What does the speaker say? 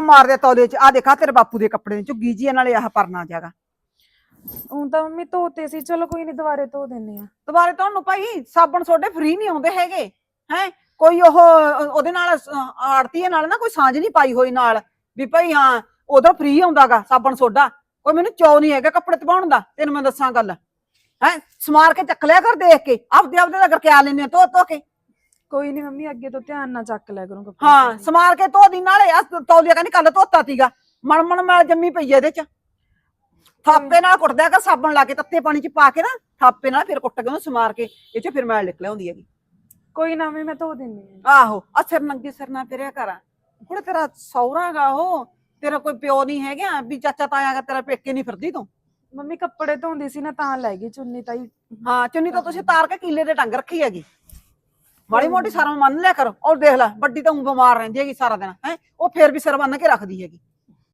ਮਾਰਦੇ ਤੌਲੇ ਚ। ਆ ਦੇਖਾ ਤੇਰੇ ਬਾਪੂ ਦੇ ਕੱਪੜੇ ਨੇ। ਝੁੱਗੀ ਜੀ ਨਾਲੇ ਆਹ ਪਰਨਾ ਜਾਗਾ ਹੁਣ ਤਾਂ ਮੰਮੀ ਧੋਤੇ ਸੀ। ਚਲੋ ਕੋਈ ਨਹੀਂ ਦੁਬਾਰੇ ਧੋ ਦਿੰਨੇ ਆ। ਦੁਬਾਰੇ ਤੁਹਾਨੂੰ ਭਾਈ ਸਾਬਣ ਸੋਡੇ ਫ੍ਰੀ ਨਹੀਂ ਆਉਂਦੇ ਹੈਗੇ ਹੈ? ਕੋਈ ਉਹ ਉਹਦੇ ਨਾਲ ਆੜਤੀ ਨਾਲ ਨਾ ਕੋਈ ਸਾਂਝ ਨਹੀਂ ਪਾਈ ਹੋਈ ਨਾਲ। ਵੀ ਭਾਈ ਹਾਂ ਉਦੋਂ ਫ੍ਰੀ ਆਉਂਦਾਗਾ ਸਾਬਣ ਸੋਡਾ। ਕੋਈ ਮੈਨੂੰ ਚੋ ਨਹੀਂ ਹੈਗਾ ਕੱਪੜੇ ਧਵਾਉਣ ਦਾ ਤੈਨੂੰ ਮੈਂ ਦੱਸਾਂ ਗੱਲ। ਹੈ? ਸਮਾਰ ਕੇ ਚੱਕ ਲਿਆ ਕਰ ਦੇਖ ਕੇ। ਆਪਦੇ ਆਪਦੇ ਦਾ ਕਰਕੇ ਆ ਲੈਨੇ ਧੋ ਧੋ ਕੇ। ਕੋਈ ਨਹੀਂ ਮੰਮੀ ਅੱਗੇ ਤੋਂ ਧਿਆਨ ਨਾਲ ਚੱਕ ਲਿਆ ਕਰੂੰ ਕੱਪੜੇ ਹਾਂ। ਸਮਾਰ ਕੇ ਧੋ ਦੀ ਨਾਲੇ ਆ ਤੌਲੀਆ ਕਹਿੰਦੀ ਕੱਲ ਧੋਤਾ ਤੀਗਾ ਮਣ ਮਣ ਮੈਲ ਜੰਮੀ ਪਈ ਆ ਇਹਦੇ ਚ। ਥਾਪੇ ਨਾਲ ਕੁੱਟਦਿਆ ਕਰ ਸਾਬਣ ਲਾ ਕੇ ਤੱਤੇ ਪਾਣੀ ਚ ਪਾ ਕੇ ਨਾ ਥਾਪੇ ਨਾਲ ਫਿਰ ਕੁੱਟ ਕੇ ਉਹਨੂੰ ਸਮਾਰ ਕੇ ਇਹ ਚ ਫਿਰ ਮੈਲ ਨਿਕਲ ਆਉਂਦੀ ਹੈਗੀ। ਕੋਈ ਨਾ ਮੈਂ ਧੋ ਦਿੰਨੀ ਆ। ਆਹੋ ਆ ਸਿਰ ਨੰਗੇ ਸਿਰ ਨਾ ਫਿਰਿਆ ਕਰ। ਹੁਣ ਤੇਰਾ ਸੌਰਾਗਾ ਉਹ ਤੇਰਾ ਕੋਈ ਪਿਓ ਨਹੀਂ ਹੈਗਾ ਵੀ ਚਾਚਾ ਤਾਇਆ ਗਾ ਤੇਰਾ ਪੇਕੇ ਨਹੀਂ ਫਿਰਦੀ ਤੂੰ। ਮੰਮੀ ਕੱਪੜੇ ਧੋਂਦੀ ਸੀ ਨਾ ਤਾਂ ਲੈ ਗਈ ਚੁੰਨੀ ਤਾਈ। ਹਾਂ ਚੁੰਨੀ ਤਾਂ ਤੁਸੀਂ ਤਾਰ ਕੇ ਕੀਲੇ ਦੇ ਟੰਗ ਰੱਖੀ ਹੈਗੀ। ਮਾੜੀ ਮੋਟੀ ਸ਼ਰਮ ਮੰਨ ਲਿਆ ਕਰੋ। ਔਰ ਦੇਖ ਲੈ, ਵੱਡੀ ਤਾਂ ਉਂ ਬਿਮਾਰ ਰਹਿੰਦੀ ਹੈਗੀ ਸਾਰਾ ਦਿਨ, ਹੈ? ਉਹ ਫੇਰ ਵੀ ਸਿਰ ਬੰਨ ਕੇ ਰੱਖਦੀ ਹੈਗੀ।